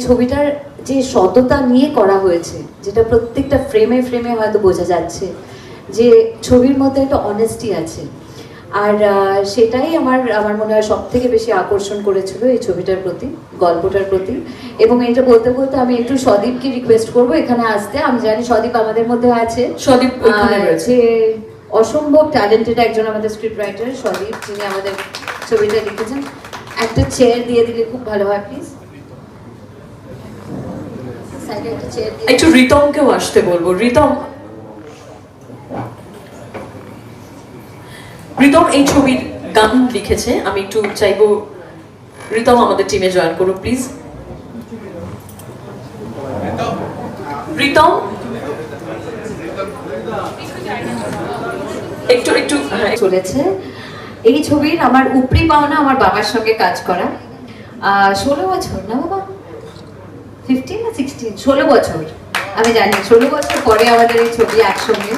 ছবিটার যে সততা নিয়ে করা হয়েছে যেটা প্রত্যেকটা ফ্রেমে ফ্রেমে হয়তো বোঝা যাচ্ছে যে ছবির মধ্যে একটা অনেস্টি আছে। আর সেটাই আমার আমার মনে হয় সব থেকে বেশি আকর্ষণ করেছিল এই ছবিটার প্রতি গল্পটার প্রতি। এবং এটা বলতে বলতে আমি একটু সদীপকে রিকোয়েস্ট করব এখানে আসতে। আমি জানি সদীপ আমাদের মধ্যে আছে। সদীপ যে অসম্ভব ট্যালেন্টেড একজন আমাদের স্ক্রিপ্ট রাইটার সদীপ যিনি আমাদের ছবিটা লিখেছেন। একটা চেয়ার দিয়ে দিলে খুব ভালো হয় প্লিজ একটা একটু রিতমকেও আসতে বলব। রিতম রিতম এই ছবির গান লিখেছে। আমি একটু চাইব রিতম আমাদের টিমে জয়েন করুন প্লিজ রিতম একটু একটু হ্যাঁ চলেছে। এই ছবির আমার উপরি পাওনা আমার বাবার সঙ্গে কাজ করা। ষোলো বছর না বাবা? ফিফটিন না সিক্সটিন ষোলো বছর। আমি জানি, ষোলো বছর পরে আমাদের এই ছবি একসঙ্গে।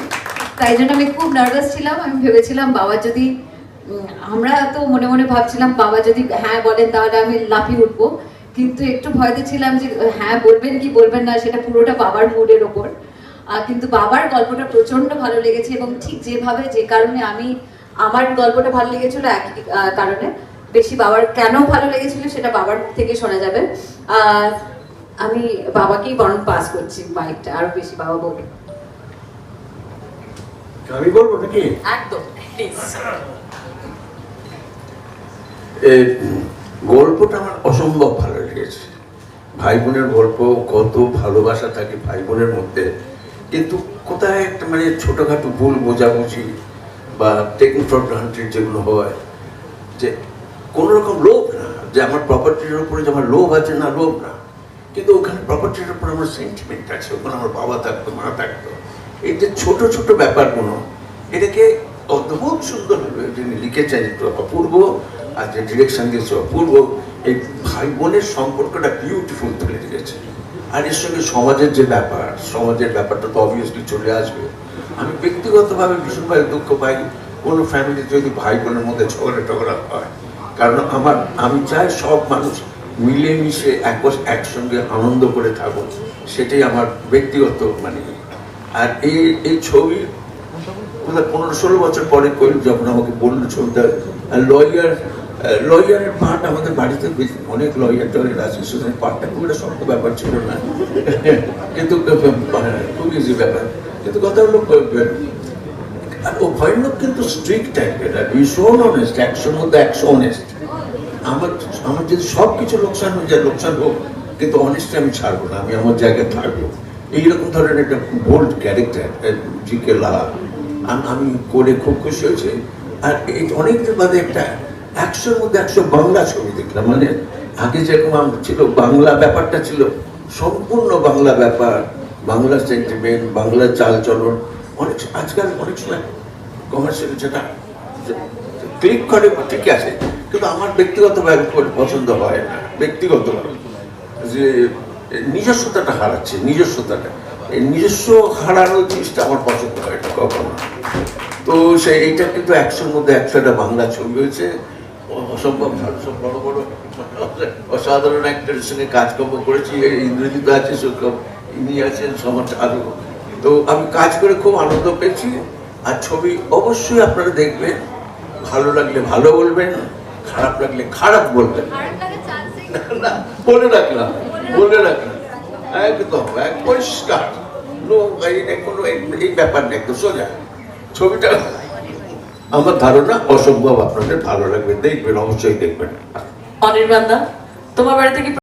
তাই জন্য আমি খুব নার্ভাস ছিলাম। আমি ভেবেছিলাম, বাবা যদি আমরা তো মনে মনে ভাবছিলাম, বাবা যদি হ্যাঁ বলেন, তাহলে আমি লাফিয়ে উঠবো। কিন্তু একটু ভয়তে ছিলাম যে হ্যাঁ বলবেন কি বলবেন না, সেটা পুরোটা বাবার মুডের ওপর। কিন্তু বাবার গল্পটা প্রচণ্ড ভালো লেগেছে এবং ঠিক যেভাবে, যে কারণে আমি, আমার গল্পটা ভালো লেগেছিল একই কারণে। বেশি বাবার কেন ভালো লেগেছিল, সেটা বাবার থেকে শোনা যাবে। আমি বাবাকেই বরং পাস করছি মাইকটা আরও বেশি বাবা বলবে। আমি বলব নাকি? একদম প্লিজ গল্পটা আমার অসম্ভব ভালো লেগেছে। ভাই বোনের গল্প কত ভালোবাসা থাকে ভাই বোনের মধ্যে। কিন্তু কোথায় একটা মানে ছোটখাটো ভুল বোঝাবুঝি বা টেকিং ফর গ্রান্টেড যেগুলো হয় যে কোনো রকম লোভ না যে আমার প্রপার্টির উপরে যে আমার লোভ আছে না লোভ না। কিন্তু ওখানে প্রপার্টির উপর আমার সেন্টিমেন্ট আছে, ওখানে আমার বাবা থাকতো, মা থাকতো। এই যে ছোট ছোট ব্যাপারগুলো, এটাকে অদ্ভুত সুন্দরভাবে যিনি লিখেছেন একটু অপূর্ব, আর যে ডিরেকশন দিয়েছে অপূর্ব, এই ভাই বোনের সম্পর্কটা বিউটিফুল তুলে দিয়েছে আর এর সঙ্গে সমাজের যে ব্যাপার, সমাজের ব্যাপারটা তো অবভিয়াসলি চলে আসবে। আমি ব্যক্তিগতভাবে ভীষণভাবে দুঃখ পাই, কোনো ফ্যামিলিতে যদি ভাই বোনের মধ্যে ঝগড়া টগড়া হয়। কারণ আমার, আমি চাই সব মানুষ মিলেমিশে এক একসঙ্গে আনন্দ করে থাকো সেটাই আমার ব্যক্তিগত মানে আর এই এই ছবি পনেরো ষোলো বছর পরে করি যখন আমাকে বলল ছবিটা লয়ার লয়ারের পার্ট আমাদের বাড়িতে অনেক লয়ার টয়ার আছে সুতরাং পার্টটা খুব একটা শক্ত ব্যাপার ছিল না। কিন্তু হ্যাঁ, খুব ইজি ব্যাপার। কিন্তু কথা হলো আর ও ভয়ানক কিন্তু স্ট্রিক্ট টাইপের ভীষণ অনেস্ট একশোর মধ্যে একশো অনেস্ট আমার আমার যদি সব কিছু লোকসান হয়ে যায়, লোকসান হোক, কিন্তু অনেস্টলি আমি ছাড়বো না, আমি আমার জায়গায় থাকব। এইরকম ধরনের একটা bold character G K Laha আমি করে খুব খুশি হয়েছি। আর এই অনেকদিন বাদে একটা একশোর মধ্যে একশো বাংলা ছবি দেখলাম। মানে আগে যেরকম ছিল, বাংলা ব্যাপারটা ছিল, সম্পূর্ণ বাংলা ব্যাপার, বাংলা সেন্টিমেন্ট বাংলা চালচলন। অনেক আজকাল অনেক সময় কমার্শিয়াল যেটা ক্লিক করে ঠিক আছে। কিন্তু আমার ব্যক্তিগতভাবে পছন্দ হয় না। ব্যক্তিগতভাবে যে নিজস্বতাটা হারাচ্ছে, নিজস্বতাটা। এই নিজস্ব হারানোর জিনিসটা আমার পছন্দ হয় না কখনো। তো সে এইটা কিন্তু একশোর মধ্যে একশোটা বাংলা ছবি হয়েছে। অসম্ভব, সব বড় বড়, অসাধারণ অ্যাক্টরের সঙ্গে কাজকর্ম করেছি। ইন্দ্রজিৎ আছে, সুখম, ইনি আছেন, সমাজ আরও তো আমি কাজ করে খুব আনন্দ পেয়েছি। আর ছবি অবশ্যই আপনারা দেখবেন। ভালো লাগলে ভালো বলবেন। খারাপ লাগলে খারাপ বলবেন না, বলে রাখলাম বলে রাখলাম। একদম এক পরিষ্কার। এই কোনো এই- ব্যাপার নেই তো সোজা। ছবিটা আমার ধারণা অসম্ভব আপনাদের ভালো লাগবে। দেখবেন অবশ্যই দেখবেন। অনির্বাণ দা তোমার বাড়িতে কি